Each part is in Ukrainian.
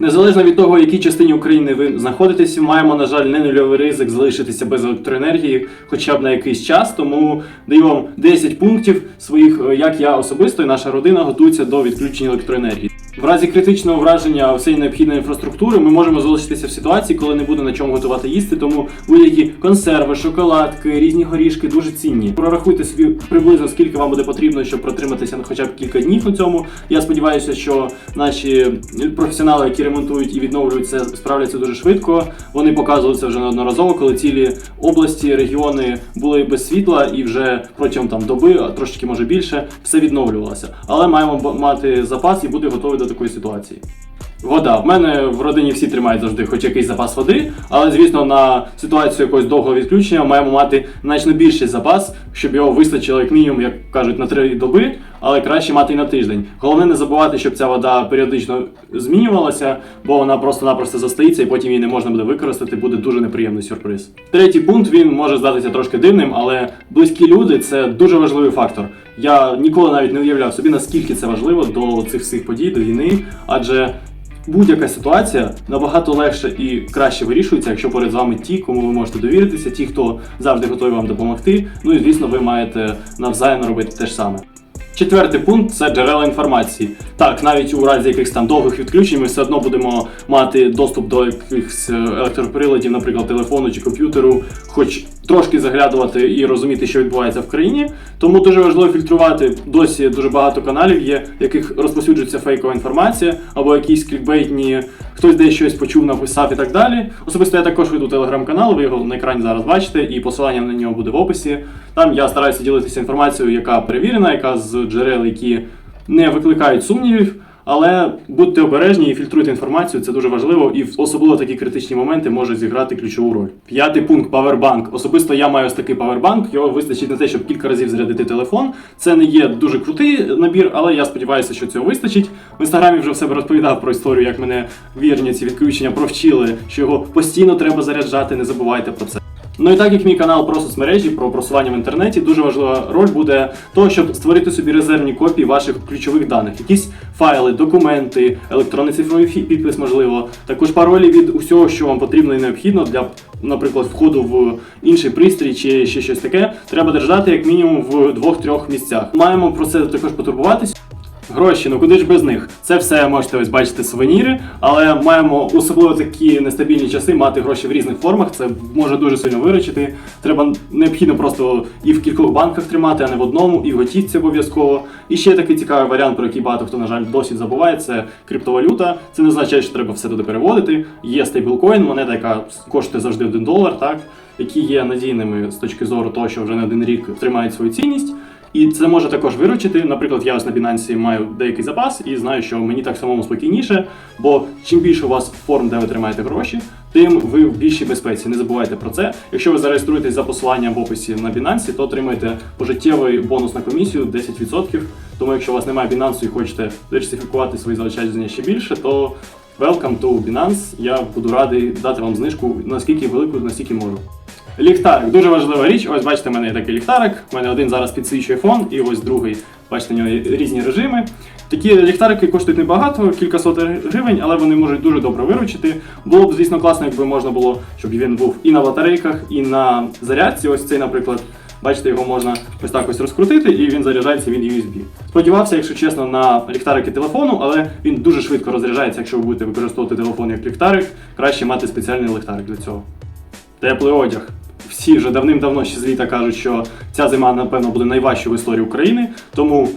Незалежно від того, в якій частині України ви знаходитесь, маємо, на жаль, не нульовий ризик залишитися без електроенергії хоча б на якийсь час. Тому даю вам 10 пунктів своїх, е, як я особисто і наша родина готується до відключення електроенергії. В разі критичного враження всієї необхідної інфраструктури ми можемо залишитися в ситуації, коли не буде на чому готувати їсти. Тому будь-які консерви, шоколадки, різні горішки дуже цінні. Прорахуйте собі приблизно скільки вам буде потрібно, щоб протриматися хоча б кілька днів у цьому. Я сподіваюся, що наші професіонали, які ремонтують і відновлюють це, справляться дуже швидко. Вони показували це вже неодноразово, коли цілі області, регіони були без світла, і вже протягом там доби, а трошки може більше, все відновлювалося. Але маємо мати запас і бути готові до такої ситуації. Вода. В мене в родині всі тримають завжди хоч якийсь запас води, але звісно на ситуацію якогось довгого відключення маємо мати значно більший запас, щоб його вистачило як мінімум, як кажуть, на три доби, але краще мати і на тиждень. Головне не забувати, щоб ця вода періодично змінювалася, бо вона просто-напросто застоїться і потім її не можна буде використати, буде дуже неприємний сюрприз. Третій пункт він може здатися трошки дивним, але близькі люди це дуже важливий фактор. Я ніколи навіть не уявляв собі, наскільки це важливо до цих всіх подій, до війни, адже будь-яка ситуація набагато легше і краще вирішується, якщо поряд вами ті, кому ви можете довіритися, ті, хто завжди готові вам допомогти. Ну і звісно, ви маєте навзаєм робити те ж саме. Четвертий пункт це джерела інформації. Так, навіть у разі якихось там довгих відключень ми все одно будемо мати доступ до якихось е, електроприладів, наприклад, телефону чи комп'ютеру, хоч трошки заглядувати і розуміти, що відбувається в країні. Тому дуже важливо фільтрувати. Досі дуже багато каналів є, в яких розповсюджується фейкова інформація, або якісь клікбейтні, хтось десь щось почув, написав і так далі. Особисто я також веду телеграм-канал, ви його на екрані зараз бачите, і посилання на нього буде в описі. Там я стараюся ділитися інформацією, яка перевірена, яка з джерел, які не викликають сумнівів. Але будьте обережні і фільтруйте інформацію, це дуже важливо, і в- особливо такі критичні моменти може зіграти ключову роль. П'ятий пункт павербанк. Особисто я маю ось такий павербанк. Його вистачить на те, щоб кілька разів зарядити телефон. Це не є дуже крутий набір, але я сподіваюся, що цього вистачить. В інстаграмі вже в себе розповідав про історію, як мене вірні ці відключення провчили, що його постійно треба заряджати. Не забувайте про це. Ну і так як мій канал про соцмережі, про просування в інтернеті, дуже важлива роль буде того, щоб створити собі резервні копії ваших ключових даних, якісь файли, документи, електронний цифровий підпис, можливо, також паролі від усього, що вам потрібно і необхідно для, наприклад, входу в інший пристрій чи ще щось таке, треба держати як мінімум в двох-трьох місцях. Маємо про це також потурбуватись. Гроші, ну куди ж без них? Це все можете ось бачити сувеніри, але маємо особливо такі нестабільні часи мати гроші в різних формах. Це може дуже сильно виручити. Треба необхідно просто і в кількох банках тримати, а не в одному, і в готівці обов'язково. І ще такий цікавий варіант, про який багато хто, на жаль, досі забуває, це криптовалюта. Це не означає, що треба все туди переводити. Є стейблкоін, монета, яка коштує завжди 1 долар, так які є надійними з точки зору того, що вже не один рік тримають свою цінність. І це може також виручити. Наприклад, я ось на Binance маю деякий запас і знаю, що мені так самому спокійніше, бо чим більше у вас форм, де ви тримаєте гроші, тим ви в більшій безпеці. Не забувайте про це. Якщо ви зареєструєтесь за посиланням в описі на Binance, то отримаєте пожиттєвий бонус на комісію 10%. Тому якщо у вас немає Binance і хочете диверсифікувати свої заощадження ще більше, то welcome to Binance. Я буду радий дати вам знижку наскільки велику, наскільки можу. Ліхтарик дуже важлива річ. Ось бачите, в мене є такий ліхтарик. У мене один зараз підсвічує фон, і ось другий. Бачите, у нього різні режими. Такі ліхтарики коштують небагато, кількасот гривень, але вони можуть дуже добре виручити. Було б, звісно, класно, якби можна було, щоб він був і на батарейках, і на зарядці. Ось цей, наприклад. Бачите, його можна ось так ось розкрутити, і він заряджається від USB. Сподівався, якщо чесно, на ліхтарики телефону, але він дуже швидко розряджається, якщо ви будете використовувати телефон як ліхтарик. Краще мати спеціальний ліхтарик для цього. Теплий одяг. Всі вже давним-давно ще з літа кажуть, що ця зима, напевно, буде найважчою в історії України. Тому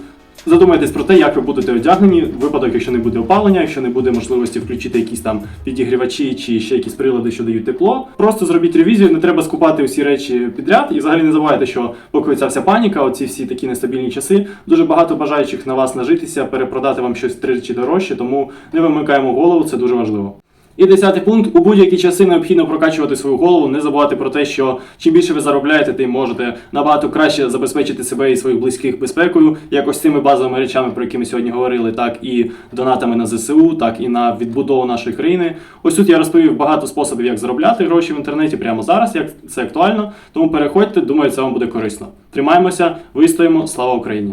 задумайтесь про те, як ви будете одягнені, в випадок, якщо не буде опалення, якщо не буде можливості включити якісь там підігрівачі чи ще якісь прилади, що дають тепло. Просто зробіть ревізію, не треба скупати усі речі підряд. І взагалі не забувайте, що поки ця вся паніка, оці всі такі нестабільні часи, дуже багато бажаючих на вас нажитися, перепродати вам щось тричі дорожче, тому не вимикаємо голову, це дуже важливо. І десятий пункт: у будь-які часи необхідно прокачувати свою голову, не забувати про те, що чим більше ви заробляєте, тим можете набагато краще забезпечити себе і своїх близьких безпекою, як ось цими базовими речами, про які ми сьогодні говорили, так і донатами на ЗСУ, так і на відбудову нашої країни. Ось тут я розповів багато способів, як заробляти гроші в інтернеті прямо зараз, як це актуально. Тому переходьте, думаю, це вам буде корисно. Тримаємося, вистоїмо, слава Україні!